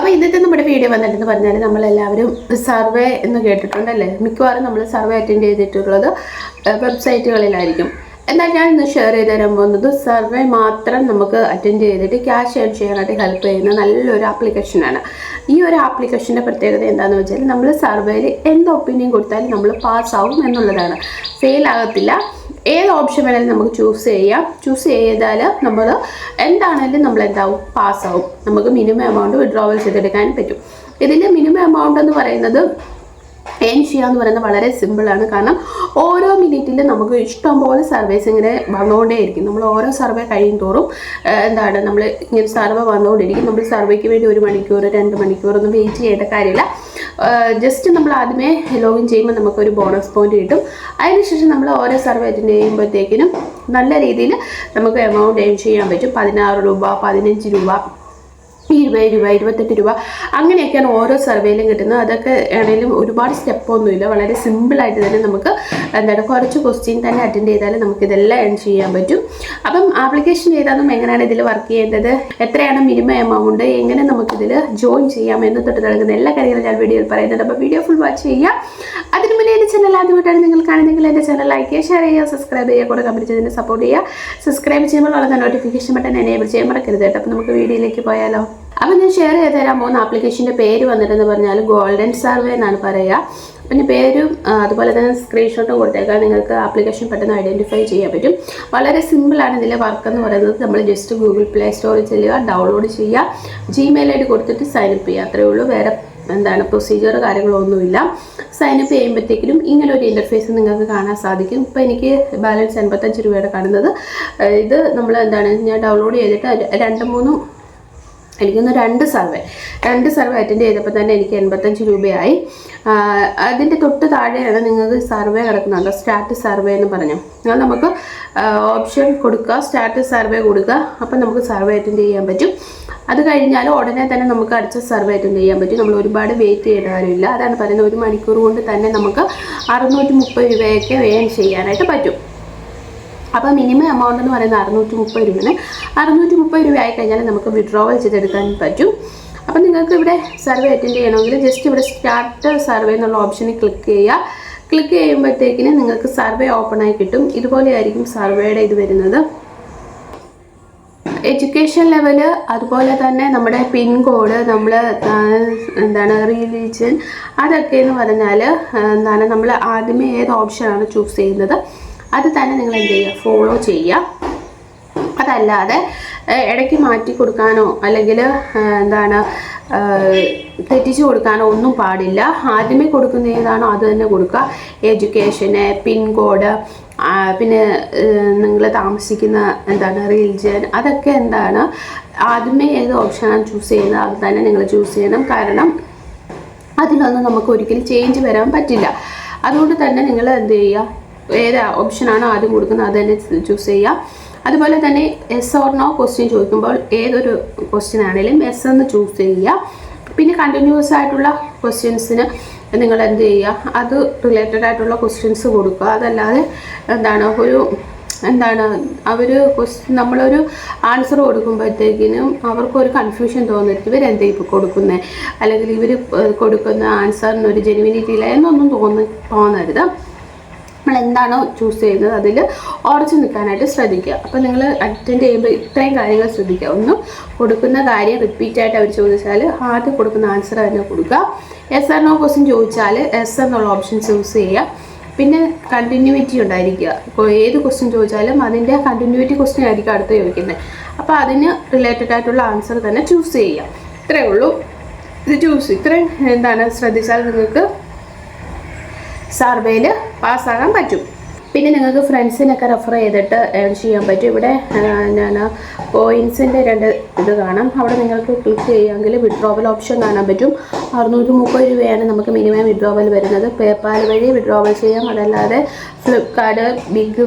അപ്പോൾ ഇന്നത്തെ നമ്മുടെ വീഡിയോ വന്നിട്ടെന്ന് പറഞ്ഞാൽ നമ്മളെല്ലാവരും സർവേ എന്ന് കേട്ടിട്ടുണ്ടല്ലേ? മിക്കവാറും നമ്മൾ സർവേ അറ്റൻഡ് ചെയ്തിട്ടുള്ളത് വെബ്സൈറ്റുകളിലായിരിക്കും എന്നാൽ ഞാൻ ഇന്ന് ഷെയർ ചെയ്ത് തരാൻ പോകുന്നത് സർവേ മാത്രം നമുക്ക് അറ്റൻഡ് ചെയ്തിട്ട് ക്യാഷ് ഏൺ ചെയ്യാനായിട്ട് ഹെൽപ്പ് ചെയ്യുന്ന നല്ലൊരു ആപ്ലിക്കേഷനാണ് ഈ ഒരു ആപ്ലിക്കേഷന്റെ പ്രത്യേകത എന്താണെന്ന് വെച്ചാൽ നമ്മൾ സർവേയിൽ എന്ത് ഒപ്പീനിയൻ കൊടുത്താലും നമ്മൾ പാസ് ആവും എന്നുള്ളതാണ്. ഫെയിൽ ആകത്തില്ല. ഏത് ഓപ്ഷൻ വേണമെങ്കിലും നമുക്ക് ചൂസ് ചെയ്യാം. ചൂസ് ചെയ്താൽ നമ്മൾ എന്താണെങ്കിലും നമ്മൾ എന്താവും? പാസ്സാവും നമുക്ക് മിനിമം എമൗണ്ട് വിഡ്രോവൽ ചെയ്തെടുക്കാൻ പറ്റും. ഇതിൽ മിനിമം എമൗണ്ട് എന്ന് പറയുന്നത് ഏൺ എന്ന് പറയുന്നത് വളരെ സിമ്പിളാണ് കാരണം ഓരോ മിനിറ്റിലും നമുക്ക് ഇഷ്ടംപോലെ സർവേസ് ഇങ്ങനെ വന്നുകൊണ്ടേയിരിക്കും നമ്മൾ ഓരോ സർവേ കഴിയും തോറും എന്താണ് നമ്മൾ ഇങ്ങനെ സർവേ വന്നുകൊണ്ടിരിക്കും നമ്മൾ സർവേക്ക് വേണ്ടി ഒരു മണിക്കൂർ രണ്ട് മണിക്കൂർ ഒന്നും വെയിറ്റ് ചെയ്യേണ്ട കാര്യമില്ല. ജസ്റ്റ് നമ്മൾ ആദ്യമേ ലോഗിൻ ചെയ്യുമ്പോൾ നമുക്കൊരു ബോണസ് പോയിന്റ് കിട്ടും. അതിനുശേഷം നമ്മൾ ഓരോ സർവേ അറ്റൻഡ് ചെയ്യുമ്പോഴത്തേക്കിനും നല്ല രീതിയിൽ നമുക്ക് എമൗണ്ട് ഏൺ ചെയ്യാൻ പറ്റും. പതിനാറ് രൂപ പതിനഞ്ച് രൂപ ഇരുപത് രൂപ ഇരുപത്തെട്ട് രൂപ അങ്ങനെയൊക്കെയാണ് ഓരോ സർവേയിലും കിട്ടുന്നത്. അതൊക്കെ ആണെങ്കിലും ഒരുപാട് സ്റ്റെപ്പൊന്നുമില്ല വളരെ സിമ്പിളായിട്ട് തന്നെ നമുക്ക് എന്താണ് കുറച്ച് ക്വസ്റ്റ്യൻ തന്നെ അറ്റൻഡ് ചെയ്താൽ നമുക്ക് ഇതെല്ലാം ഏൺ ചെയ്യാൻ പറ്റും. അപ്പം ആപ്ലിക്കേഷൻ ചെയ്താലും എങ്ങനെയാണ് ഇതിൽ വർക്ക് ചെയ്യേണ്ടത്? എത്രയാണ് മിനിമം എമൗണ്ട് എങ്ങനെ നമുക്കിതിൽ ജോയിൻ ചെയ്യാം എന്ന് തൊട്ട് തുടങ്ങുന്ന എല്ലാ കാര്യങ്ങളും ഞാൻ വീഡിയോയിൽ പറയുന്നുണ്ട്. അപ്പോൾ വീഡിയോ ഫുൾ വാച്ച് ചെയ്യുക. അതിന് ചാനൽ ആദ്യമായിട്ടാണ് നിങ്ങൾ കാണുന്നെങ്കിൽ എന്റെ ചാനൽ ലൈക്ക് ചെയ്യുക ഷെയർ ചെയ്യുക സബ്സ്ക്രൈബ് ചെയ്യുക കൂടെ കമന്റ് ചെയ്തതിന് സപ്പോർട്ട് ചെയ്യുക. സബ്സ്ക്രൈബ് ചെയ്യുമ്പോൾ ഉള്ള നോട്ടിഫിക്കേഷൻ ബട്ടൺ എനേബിൾ ചെയ്യാൻ മറക്കരുത് കേട്ടോ. അപ്പോൾ നമുക്ക് വീഡിയോയിലേക്ക് പോയാലോ. അപ്പോൾ ഞാൻ ഷെയർ ചെയ്ത് തരാൻ പോകുന്ന ആപ്ലിക്കേഷന്റെ പേര് വന്നിട്ടെന്ന് പറഞ്ഞാൽ ഗോൾഡൻ സർവേ എന്നാണ് പറയുക. പിന്നെ പേരും അതുപോലെ തന്നെ സ്ക്രീൻഷോട്ടും കൊടുത്തേക്കാൻ നിങ്ങൾക്ക് ആപ്ലിക്കേഷൻ പെട്ടെന്ന് ഐഡന്റിഫൈ ചെയ്യാൻ പറ്റും. വളരെ സിമ്പിളാണ് ഇതിലെ വർക്ക് എന്ന് പറയുന്നത്. നമ്മൾ ജസ്റ്റ് ഗൂഗിൾ പ്ലേ സ്റ്റോറിൽ ചെല്ലുക ഡൗൺലോഡ് ചെയ്യുക ജിമെയിൽ ഐ ഡി കൊടുത്തിട്ട് സൈനപ്പ് ചെയ്യുക. അത്രയേ ഉള്ളൂ. വേറെ എന്താണ് പ്രൊസീജിയർ കാര്യങ്ങളൊന്നുമില്ല. സൈനപ്പ് ചെയ്യുമ്പോഴത്തേക്കിനും ഇങ്ങനെ ഒരു ഇന്റർഫേസ് നിങ്ങൾക്ക് കാണാൻ സാധിക്കും. ഇപ്പോൾ എനിക്ക് ബാലൻസ് എൺപത്തഞ്ച് രൂപയുടെ കാണുന്നത്. ഇത് നമ്മൾ എന്താണ് ഞാൻ ഡൗൺലോഡ് ചെയ്തിട്ട് രണ്ട് മൂന്നും എനിക്കൊന്ന് രണ്ട് സർവേ. രണ്ട് സർവേ അറ്റൻഡ് ചെയ്തപ്പോൾ തന്നെ എനിക്ക് എൺപത്തഞ്ച് രൂപയായി. അതിന്റെ തൊട്ട് താഴെയാണ് നിങ്ങൾക്ക് സർവേ കിടക്കുന്നുണ്ട് സ്റ്റാറ്റസ് സർവേ എന്ന് പറഞ്ഞു അത് നമുക്ക് ഓപ്ഷൻ കൊടുക്കുക സ്റ്റാറ്റസ് സർവേ കൊടുക്കുക. അപ്പം നമുക്ക് സർവേ അറ്റൻഡ് ചെയ്യാൻ പറ്റും. അത് കഴിഞ്ഞാൽ ഉടനെ തന്നെ നമുക്ക് അടുത്ത സർവേ അറ്റൻഡ് ചെയ്യാൻ പറ്റും. നമ്മൾ ഒരുപാട് വെയിറ്റ് ചെയ്യേണ്ട കാര്യമില്ല. അതാണ് പറയുന്നത് ഒരു മണിക്കൂർ കൊണ്ട് തന്നെ നമുക്ക് അറുന്നൂറ്റി മുപ്പത് രൂപയൊക്കെ വേൺ ചെയ്യാനായിട്ട് പറ്റും. അപ്പോൾ മിനിമം എമൗണ്ട് എന്ന് പറയുന്നത് അറുന്നൂറ്റി മുപ്പത് രൂപയാണ്. അറുന്നൂറ്റി മുപ്പത് രൂപ ആയി കഴിഞ്ഞാൽ നമുക്ക് വിഡ്രോവൽ ചെയ്തെടുക്കാൻ പറ്റും. അപ്പോൾ നിങ്ങൾക്ക് ഇവിടെ സർവേ അറ്റൻഡ് ചെയ്യണമെങ്കിൽ ജസ്റ്റ് ഇവിടെ സ്റ്റാർട്ട് സർവേ എന്നുള്ള ഓപ്ഷനിൽ ക്ലിക്ക് ചെയ്യുക. ക്ലിക്ക് ചെയ്യുമ്പോഴത്തേക്കിന് നിങ്ങൾക്ക് സർവേ ഓപ്പൺ ആയി കിട്ടും. ഇതുപോലെയായിരിക്കും സർവേയുടെ ഇത് വരുന്നത്. എഡ്യൂക്കേഷൻ ലെവൽ അതുപോലെ തന്നെ നമ്മുടെ പിൻകോഡ് നമ്മൾ എന്താണ് റിലീജിയൻ അതൊക്കെ എന്ന് പറഞ്ഞാൽ എന്താണ് നമ്മൾ ആദ്യമേ ഏത് ഓപ്ഷനാണ് ചൂസ് ചെയ്യുന്നത്? അത് തന്നെ നിങ്ങൾ എന്ത് ചെയ്യുക? ഫോളോ ചെയ്യുക. അതല്ലാതെ ഇടയ്ക്ക് മാറ്റി കൊടുക്കാനോ അല്ലെങ്കിൽ എന്താണ് തെറ്റിച്ച് കൊടുക്കാനോ ഒന്നും പാടില്ല. ആദ്യമേ കൊടുക്കുന്ന ഏതാണോ അത് തന്നെ കൊടുക്കുക. എഡ്യൂക്കേഷന് പിൻകോഡ് പിന്നെ നിങ്ങൾ താമസിക്കുന്ന എന്താണ് റീൽജൻ അതൊക്കെ എന്താണ് ആദ്യമേ ഏത് ഓപ്ഷനാണ് ചൂസ് ചെയ്യുന്നത് അത് തന്നെ നിങ്ങൾ ചൂസ് ചെയ്യണം. കാരണം അതിനൊന്നും നമുക്ക് ഒരിക്കലും ചേഞ്ച് വരാൻ പറ്റില്ല. അതുകൊണ്ട് തന്നെ നിങ്ങൾ എന്ത് ചെയ്യുക? ഏത് ഓപ്ഷനാണോ ആദ്യം കൊടുക്കുന്നത് അത് തന്നെ ചൂസ് ചെയ്യുക അതുപോലെ തന്നെ എസ് ഓർ നോ ക്വസ്റ്റ്യൻ ചോദിക്കുമ്പോൾ ഏതൊരു ക്വസ്റ്റ്യൻ ആണെങ്കിലും എസ് എന്ന് ചൂസ് ചെയ്യുക പിന്നെ കണ്ടിന്യൂസ് ആയിട്ടുള്ള ക്വസ്റ്റ്യൻസിന് നിങ്ങൾ എന്ത് ചെയ്യുക അത് റിലേറ്റഡ് ആയിട്ടുള്ള ക്വസ്റ്റ്യൻസ് കൊടുക്കുക. അതല്ലാതെ എന്താണ് ഒരു എന്താണ് അവർ ക്വസ്റ്റ്യൻ നമ്മളൊരു ആൻസർ കൊടുക്കുമ്പോഴത്തേക്കിനും അവർക്കൊരു കൺഫ്യൂഷൻ തോന്നരുത്. ഇവരെന്താ ഇപ്പോൾ കൊടുക്കുന്നത് അല്ലെങ്കിൽ ഇവർ കൊടുക്കുന്ന ആൻസറിനൊരു ജെനുവിനിറ്റി ഇല്ല എന്നൊന്നും തോന്നി തോന്നരുത്. നമ്മൾ എന്താണോ ചൂസ് ചെയ്യുന്നത് അതിൽ ഉറച്ചു നിൽക്കാനായിട്ട് ശ്രദ്ധിക്കുക. അപ്പോൾ നിങ്ങൾ അറ്റൻഡ് ചെയ്യുമ്പോൾ ഇത്രയും കാര്യങ്ങൾ ശ്രദ്ധിക്കുക. ഒന്ന് കൊടുക്കുന്ന കാര്യം റിപ്പീറ്റായിട്ട് അവർ ചോദിച്ചാൽ ആദ്യം കൊടുക്കുന്ന ആൻസർ തന്നെ കൊടുക്കുക. എസ് ആർ നോ ക്വസ്റ്റ്യൻ ചോദിച്ചാൽ എസ് എന്നുള്ള ഓപ്ഷൻ ചൂസ് ചെയ്യുക. പിന്നെ കണ്ടിന്യൂറ്റി ഉണ്ടായിരിക്കുക. ഇപ്പോൾ ഏത് ക്വസ്റ്റ്യൻ ചോദിച്ചാലും അതിന്റെ കണ്ടിന്യൂറ്റി ക്വസ്റ്റ്യൻ ആയിരിക്കും അടുത്ത് ചോദിക്കുന്നത്. അപ്പോൾ അതിന് റിലേറ്റഡ് ആയിട്ടുള്ള ആൻസർ തന്നെ ചൂസ് ചെയ്യുക. ഇത്രയേ ഉള്ളൂ. ഇത് ചൂസ് ഇത്രയും എന്താണ് ശ്രദ്ധിച്ചാൽ നിങ്ങൾക്ക് സർവേയിൽ പാസ്സാകാൻ പറ്റും. പിന്നെ നിങ്ങൾക്ക് ഫ്രണ്ട്സിനൊക്കെ റെഫർ ചെയ്തിട്ട് ഏൺ ചെയ്യാൻ പറ്റും. ഇവിടെ ഞാൻ പോയിൻസിന്റെ രണ്ട് ഇത് കാണാം. അവിടെ നിങ്ങൾക്ക് ക്ലിക്ക് ചെയ്യുമെങ്കിൽ വിഡ്രോവൽ ഓപ്ഷൻ കാണാൻ പറ്റും. അറുന്നൂറ്റി മുപ്പത് രൂപയാണ് നമുക്ക് മിനിമം വിഡ്രോവൽ വരുന്നത്. പേപ്പാൽ വഴി വിഡ്രോവൽ ചെയ്യാം. അതല്ലാതെ ഫ്ലിപ്കാർട്ട് ബിഗ്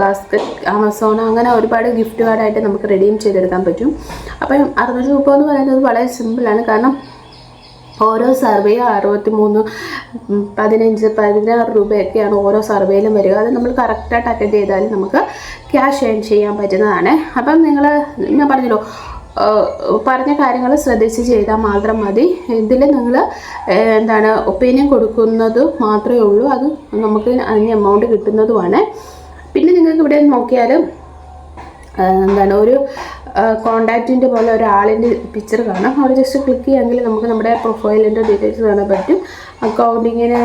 ബാസ്ക്കറ്റ് ആമസോൺ അങ്ങനെ ഒരുപാട് ഗിഫ്റ്റ് കാർഡായിട്ട് നമുക്ക് റെഡീം ചെയ്തെടുക്കാൻ പറ്റും. അപ്പം അറുന്നൂറ്റി മുപ്പത് എന്ന് പറയുന്നത് വളരെ സിമ്പിളാണ് കാരണം ഓരോ സർവേ അറുപത്തി മൂന്ന് പതിനഞ്ച് പതിനാറ് രൂപയൊക്കെയാണ് ഓരോ സർവേയിലും വരിക. അത് നമ്മൾ കറക്റ്റായിട്ട് അറ്റൻഡ് ചെയ്താൽ നമുക്ക് ക്യാഷ് ഏൺ ചെയ്യാൻ പറ്റുന്നതാണ്. അപ്പം നിങ്ങൾ ഞാൻ പറഞ്ഞല്ലോ പറഞ്ഞ കാര്യങ്ങൾ ശ്രദ്ധിച്ച് ചെയ്താൽ മാത്രം മതി. ഇതിൽ നിങ്ങൾ എന്താണ് ഒപ്പീനിയൻ കൊടുക്കുന്നത് മാത്രമേ ഉള്ളൂ. അത് നമുക്ക് അതിന് എമൗണ്ട് കിട്ടുന്നതുമാണ്. പിന്നെ നിങ്ങൾക്ക് ഇവിടെ നോക്കിയാൽ എന്താണ് ഒരു കോണ്ടാക്റ്റിന്റെ പോലെ ഒരാളിന്റെ പിക്ചർ കാണാം. അവിടെ ജസ്റ്റ് ക്ലിക്ക് ചെയ്യാമെങ്കിൽ നമുക്ക് നമ്മുടെ പ്രൊഫൈലിന്റെ ഡീറ്റെയിൽസ് കാണാൻ പറ്റും. അക്കൗണ്ടിങ്ങിന്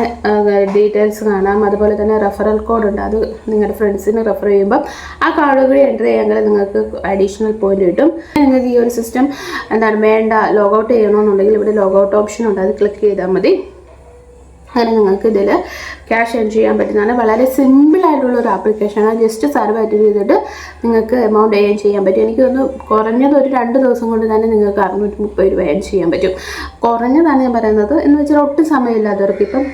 ഡീറ്റെയിൽസ് കാണാം. അതുപോലെ തന്നെ റെഫറൽ കോഡ് ഉണ്ട്. അത് നിങ്ങളുടെ ഫ്രണ്ട്സിന് റെഫർ ചെയ്യുമ്പോൾ ആ കാർഡ് കൂടി എന്റർ ചെയ്യാമെങ്കിൽ നിങ്ങൾക്ക് അഡീഷണൽ പോയിന്റ് കിട്ടും. നിങ്ങൾക്ക് ഈ ഒരു സിസ്റ്റം എന്താണ് വേണ്ട ലോഗൗട്ട് ചെയ്യണമെന്നുണ്ടെങ്കിൽ ഇവിടെ ലോഗൗട്ട് ഓപ്ഷൻ ഉണ്ട്. അത് ക്ലിക്ക് ചെയ്താൽ മതി. അങ്ങനെ നിങ്ങൾക്ക് ഇതിൽ ക്യാഷ് എൻ ചെയ്യാൻ പറ്റുന്നതാണ്. വളരെ സിമ്പിൾ ആയിട്ടുള്ള ഒരു ആപ്ലിക്കേഷനാണ് ജസ്റ്റ് സർവ് അറ്റൻഡ് ചെയ്തിട്ട് നിങ്ങൾക്ക് എമൗണ്ട് ഏൺ ചെയ്യാൻ പറ്റും. എനിക്ക് തോന്നുന്നു കുറഞ്ഞത് ഒരു രണ്ട് ദിവസം കൊണ്ട് തന്നെ നിങ്ങൾക്ക് അറുന്നൂറ്റി മുപ്പത് രൂപ ഏൺ ചെയ്യാൻ പറ്റും. കുറഞ്ഞതാണ് ഞാൻ പറയുന്നത്. എന്ന് വെച്ചാൽ ഒട്ടും സമയമില്ലാത്തവർക്ക് ഇപ്പം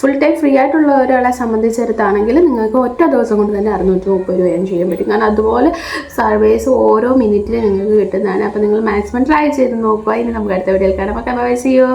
ഫുൾ ടൈം ഫ്രീ ആയിട്ടുള്ള ഒരാളെ സംബന്ധിച്ചിടത്താണെങ്കിൽ നിങ്ങൾക്ക് ഒറ്റ ദിവസം കൊണ്ട് തന്നെ അറുന്നൂറ്റി മുപ്പത് രൂപ ഏൺ ചെയ്യാൻ പറ്റും. കാരണം അതുപോലെ സർവേസ് ഓരോ മിനിറ്റിലും നിങ്ങൾക്ക് കിട്ടുന്നതാണ്. അപ്പോൾ നിങ്ങൾ മാക്സിമം ട്രൈ ചെയ്ത് നോക്കുക. ഇനി നമുക്ക് അടുത്ത വീഡിയോയിൽ കാണാം. അപ്പോൾ ബൈ യു